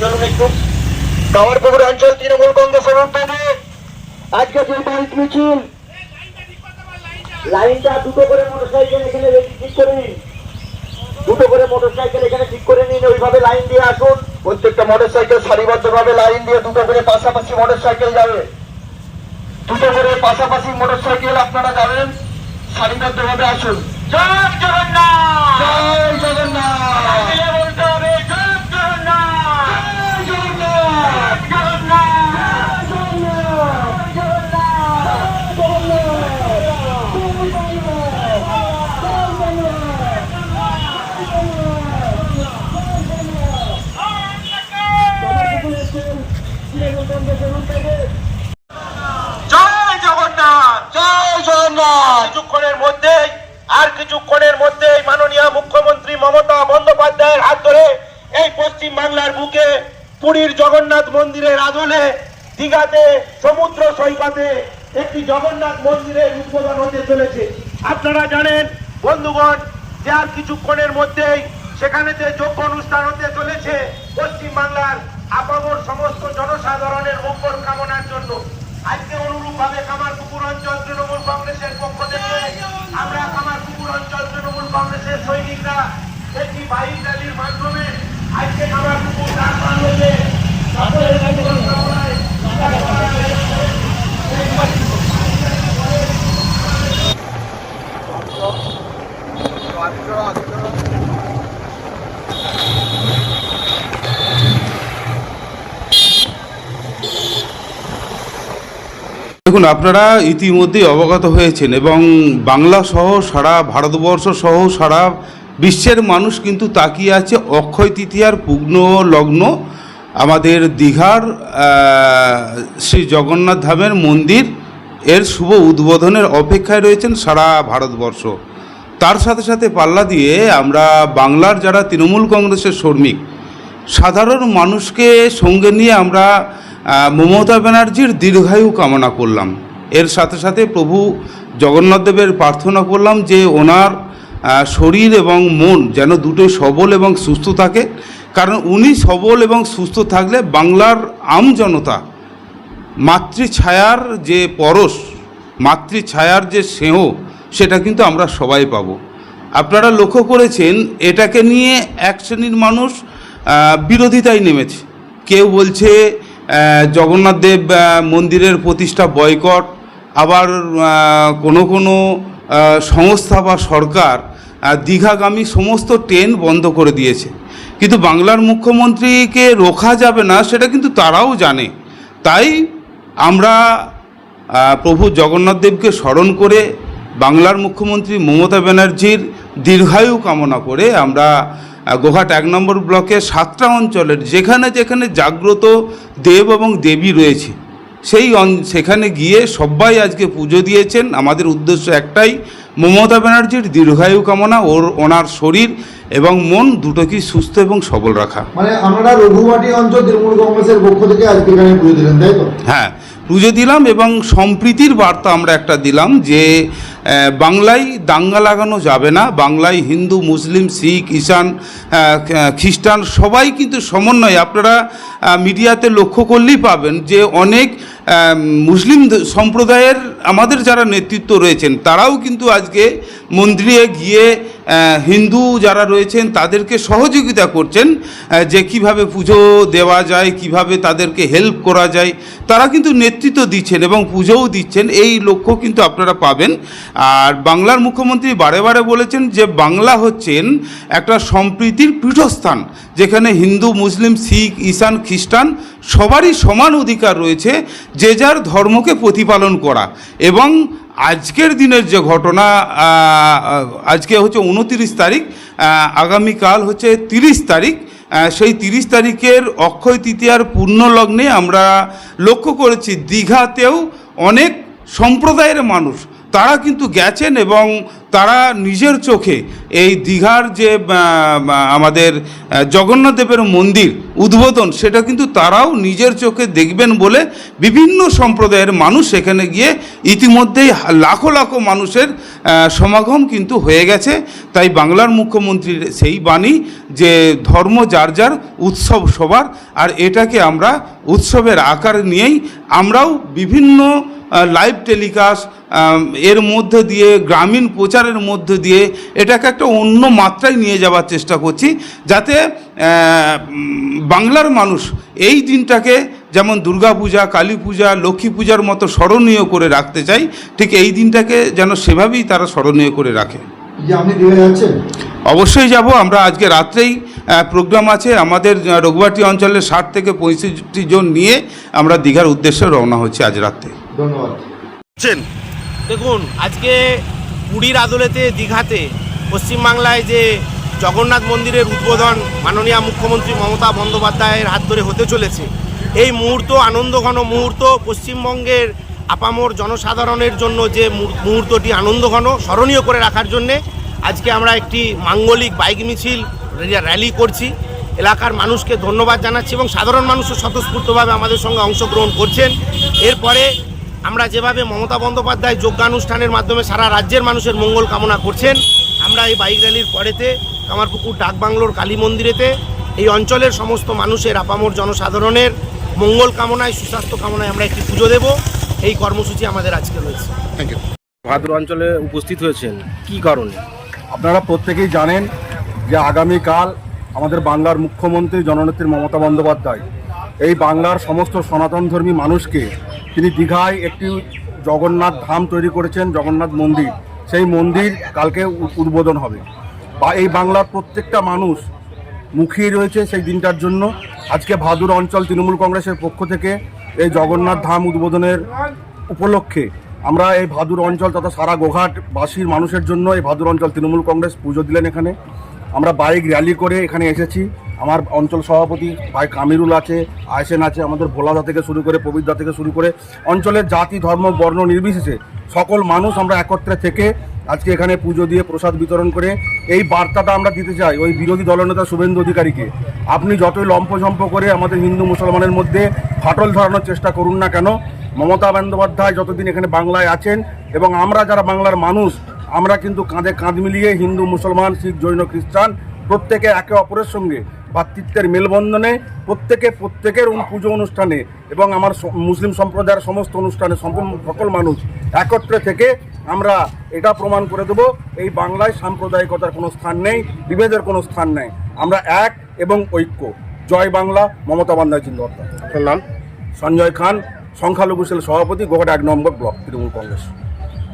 চলুন একটু কামারপুকুর অঞ্চল তৃণমূল কংগ্রেসের উদ্যোগে আজকে যে বাইক মিছিল লাইনটা দুটো করে মোটরসাইকেল এখানে রেডি ঠিক করে নিন। দুটো করে মোটরসাইকেল এখানে ঠিক করে নিন ওইভাবে লাইন দিয়ে আসুন। প্রত্যেকটা মোটরসাইকেল সারিবদ্ধভাবে লাইন দিয়ে দুটো করে পাশাপাশি মোটরসাইকেল যাবে। দুটো করে পাশাপাশি মোটরসাইকেল আপনারা যাবেন সারিবদ্ধভাবে আসুন। জয় জগন্নাথ জয় জগন্নাথ বলতে হবে জয় জগন্নাথ জয় জগন্নাথ জগন্নাথ জয় জগন্নাথ জয় জগন্নাথ কিছুক্ষণের মধ্যেই আর কিছুক্ষণের মধ্যেই মাননীয় মুখ্যমন্ত্রী মমতা বন্দ্যোপাধ্যায়ের হাত ধরে এই পশ্চিম বাংলার বুকে পুরীর জগন্নাথ মন্দিরের আদলে দীঘাতে সমুদ্র সৈকতে একটি জগন্নাথ মন্দিরের উদ্বোধন হতে চলেছে। আপনারা জানেন, বন্ধুগণ, যে আর কিছুক্ষণের মধ্যেই সেখানেতে যোগ্য অনুষ্ঠান হতে চলেছে পশ্চিম বাংলার আপামর সমস্ত জনসাধারণের মঙ্গল কামনার জন্য। আজকে অনুরূপ ভাবে কামারপুকুর অঞ্চল তৃণমূল কংগ্রেসের পক্ষ থেকে আমরা কামারপুকুর অঞ্চল কংগ্রেসের সৈনিকরা একটি বাইক র্যালির মাধ্যমে আজকে কামারপুকুর ডাক বাংলোতে সকলের মঙ্গল কামনায় দেখুন, আপনারা ইতিমধ্যেই অবগত হয়েছেন এবং বাংলা সহ সারা ভারতবর্ষ সহ সারা বিশ্বের মানুষ কিন্তু তাকিয়ে আছে অক্ষয় তৃতীয়ার পূর্ণ লগ্ন, আমাদের দীঘার শ্রী জগন্নাথ ধামের মন্দির, এর শুভ উদ্বোধনের অপেক্ষায় রয়েছেন সারা ভারতবর্ষ। তার সাথে সাথে পাল্লা দিয়ে আমরা বাংলার যারা তৃণমূল কংগ্রেসের শ্রমিক, সাধারণ মানুষকে সঙ্গে নিয়ে আমরা মমতা ব্যানার্জির দীর্ঘায়ু কামনা করলাম। এর সাথে সাথে প্রভু জগন্নাথদেবের প্রার্থনা করলাম যে ওনার শরীর এবং মন যেন দুটোই সবল এবং সুস্থ থাকে। কারণ উনি সবল এবং সুস্থ থাকলে বাংলার আম জনতা, মাতৃছায়ার যে পরশ, মাতৃছায়ার যে স্নেহ, সেটা কিন্তু আমরা সবাই পাব। আপনারা লক্ষ্য করেছেন, এটাকে নিয়ে এক শ্রেণির মানুষ বিরোধিতায় নেমেছে। কেউ বলছে জগন্নাথ দেব মন্দিরের প্রতিষ্ঠা বয়কট, আবার কোনো কোনো সংস্থা বা সরকার দীঘাগামী সমস্ত ট্রেন বন্ধ করে দিয়েছে। কিন্তু বাংলার মুখ্যমন্ত্রীকে রোখা যাবে না, সেটা কিন্তু তারাও জানে। তাই আমরা প্রভু জগন্নাথ দেবকে স্মরণ করে, বাংলার মুখ্যমন্ত্রী মমতা ব্যানার্জির দীর্ঘায়ু কামনা করে আমরা গোঘাট এক নম্বর ব্লকের সাতটা অঞ্চলের যেখানে যেখানে জাগ্রত দেব এবং দেবী রয়েছে সেই সেখানে গিয়ে সবাই আজকে পুজো দিয়েছেন। আমাদের উদ্দেশ্য একটাই মমতা ব্যানার্জির দীর্ঘায়ু কামনা ওর ওনার শরীর এবং মন দুটোকেই সুস্থ এবং সবল রাখা। মানে রঘুমাটি অঞ্চল তৃণমূল কংগ্রেসের পক্ষ থেকে আজকে এখানে পুজো দিলেন তাই তো? হ্যাঁ পুজো দিলাম এবং সম্প্রীতির বার্তা আমরা একটা দিলাম যে বাংলায় দাঙ্গা লাগানো যাবে না। বাংলায় হিন্দু, মুসলিম, শিখ, ঈশান খ্রিস্টান সবাই কিন্তু সমন্বয়ে। আপনারা মিডিয়াতে লক্ষ্য করলেই পাবেন যে অনেক মুসলিম সম্প্রদায়ের আমাদের যারা নেতৃত্ব রয়েছেন, তারাও কিন্তু আজকে মন্দিরে গিয়ে হিন্দু যারা রয়েছেন, তাদেরকে সহযোগিতা করছেন যে কীভাবে পুজো দেওয়া যায়, কীভাবে তাদেরকে হেল্প করা যায়, তারা কিন্তু নেতৃত্ব দিচ্ছেন এবং পুজোও দিচ্ছেন। এই লক্ষ্য কিন্তু আপনারা পাবেন। আর বাংলার মুখ্যমন্ত্রী বারে বারে বলেছেন যে বাংলা হচ্ছেন একটা সম্প্রীতির পীঠস্থান, যেখানে হিন্দু, মুসলিম, শিখ, ঈশান, খ্রিস্টান সবারই সমান অধিকার রয়েছে যে যার ধর্মকে প্রতিপালন করা। এবং আজকের দিনের যে ঘটনা আজকে হচ্ছে উনতিরিশ তারিখ আগামীকাল হচ্ছে তিরিশ তারিখ সেই তিরিশ তারিখের অক্ষয় তৃতীয়ার পূর্ণ লগ্নে আমরা লক্ষ্য করেছি, দীঘাতেও অনেক সম্প্রদায়ের মানুষ তারা কিন্তু গেছেন এবং তারা নিজের চোখে এই দীঘার যে আমাদের আহ, জগন্নাথ দেবের মন্দির উদ্বোধন সেটা কিন্তু তারাও নিজের চোখে দেখবেন বলে বিভিন্ন সম্প্রদায়ের মানুষ সেখানে গিয়ে ইতিমধ্যেই লাখো লাখো মানুষের সমাগম কিন্তু হয়ে গেছে। তাই বাংলার মুখ্যমন্ত্রীর সেই বাণী যে ধর্ম যার যার উৎসব সবার আর এটাকে আমরা উৎসবের আকার নিয়েই আমরাও বিভিন্ন লাইভ টেলিকাস্ট এর মধ্যে দিয়ে গ্রামীণ প্রচারের মধ্যে দিয়ে এটাকে একটা অন্য মাত্রায় নিয়ে যাওয়ার চেষ্টা করছি যাতে বাংলার মানুষ এই দিনটাকে যেমন দুর্গাপূজা কালী পূজা লক্ষ্মী পূজার মতো স্মরণীয় করে রাখতে চাই ঠিক এই দিনটাকে যেন সেভাবেই তারা স্মরণীয় করে রাখে। অবশ্যই যাব আমরা আজকে রাত্রেই প্রোগ্রাম আছে আমাদের রঘুবাটি অঞ্চলের ষাট থেকে পঁয়ষট্টি জন নিয়ে আমরা দীঘার উদ্দেশ্যে রওনা হচ্ছি আজ রাত্রে। ধন্যবাদ। দেখুন, আজকে পুরীর আদলেতে দীঘাতে পশ্চিমবাংলায় যে জগন্নাথ মন্দিরের উদ্বোধন মাননীয় মুখ্যমন্ত্রী মমতা বন্দ্যোপাধ্যায়ের হাত ধরে হতে চলেছে, এই মুহূর্ত, আনন্দঘন মুহূর্ত, পশ্চিমবঙ্গের আপামর জনসাধারণের জন্য যে মুহূর- মুহূর্তটি আনন্দঘন, স্মরণীয় করে রাখার জন্যে আজকে আমরা একটি মাঙ্গলিক বাইক মিছিল র্যালি করছি। এলাকার মানুষকে ধন্যবাদ জানাচ্ছি এবং সাধারণ মানুষও স্বতঃস্ফূর্তভাবে আমাদের সঙ্গে অংশগ্রহণ করছেন। এরপরে আমরা যেভাবে মমতা বন্দ্যোপাধ্যায় যোগ্যানুষ্ঠানের মাধ্যমে সারা রাজ্যের মানুষের মঙ্গল কামনা করছেন আমরা এই বাইক র্যালির পরেতে কামারপুকুর ডাকবাংলোর কালী মন্দিরেতে এই অঞ্চলের সমস্ত মানুষের আপামর জনসাধারণের মঙ্গল কামনায় সুস্বাস্থ্য কামনায় আমরা একটি পুজো দেব। এই কর্মসূচি আমাদের আজকে রয়েছে। ভাদুর অঞ্চলে উপস্থিত হয়েছেন কি কারণে? আপনারা প্রত্যেকেই জানেন যে আগামীকাল আমাদের বাংলার মুখ্যমন্ত্রী জননেত্রী মমতা বন্দ্যোপাধ্যায় এই বাংলার সমস্ত সনাতনধর্মী মানুষকে তিনি দীঘায় একটি জগন্নাথ ধাম তৈরি করেছেন, জগন্নাথ মন্দির। সেই মন্দির কালকে উদ্বোধন হবে। বা, এই বাংলার প্রত্যেকটা মানুষ মুখিয়ে রয়েছে সেই দিনটার জন্য। আজকে ভাদুর অঞ্চল তৃণমূল কংগ্রেসের পক্ষ থেকে এই জগন্নাথ ধাম উদ্বোধনের উপলক্ষে আমরা এই ভাদুর অঞ্চল তথা সারা গোঘাট বাসীর মানুষের জন্য এই ভাদুর অঞ্চল তৃণমূল কংগ্রেস পুজো দিলেন এখানে। আমরা বাইক র্যালি করে এখানে এসেছি। আমার অঞ্চল সভাপতি ভাই কামিরুল আছে আয়সেন আছে, আমাদের ভোলাদা থেকে শুরু করে, পবিত্রা থেকে শুরু করে, অঞ্চলের জাতি, ধর্ম, বর্ণ নির্বিশেষে সকল মানুষ আমরা একত্রে থেকে আজকে এখানে পুজো দিয়ে প্রসাদ বিতরণ করে এই বার্তাটা আমরা দিতে চাই ওই বিরোধী দলনেতা শুভেন্দু অধিকারীকে। আপনি যতই লম্পঝম্প করে আমাদের হিন্দু মুসলমানের মধ্যে ফাটল ধরানোর চেষ্টা করুন না কেন, মমতা বন্দ্যোপাধ্যায় যতদিন এখানে বাংলায় আছেন এবং আমরা যারা বাংলার মানুষ, আমরা কিন্তু কাঁধে কাঁধ মিলিয়ে হিন্দু, মুসলমান, শিখ, জৈন, খ্রিস্টান প্রত্যেকে একে অপরের সঙ্গে ভাতৃত্বের মেলবন্ধনে প্রত্যেকে প্রত্যেকের পুজো অনুষ্ঠানে এবং আমার মুসলিম সম্প্রদায়ের সমস্ত অনুষ্ঠানে সম্পূর্ণ সকল মানুষ একত্রে থেকে আমরা এটা প্রমাণ করে দেব এই বাংলায় সাম্প্রদায়িকতার কোনো স্থান নেই বিভেদের কোনো স্থান নেই। আমরা এক এবং ঐক্য। জয় বাংলা মমতা জিন্দাবাদ। আপনার নাম? সঞ্জয় খান সংখ্যালঘু সেল সভাপতি গোহাট এক নম্বর ব্লক তৃণমূল কংগ্রেস।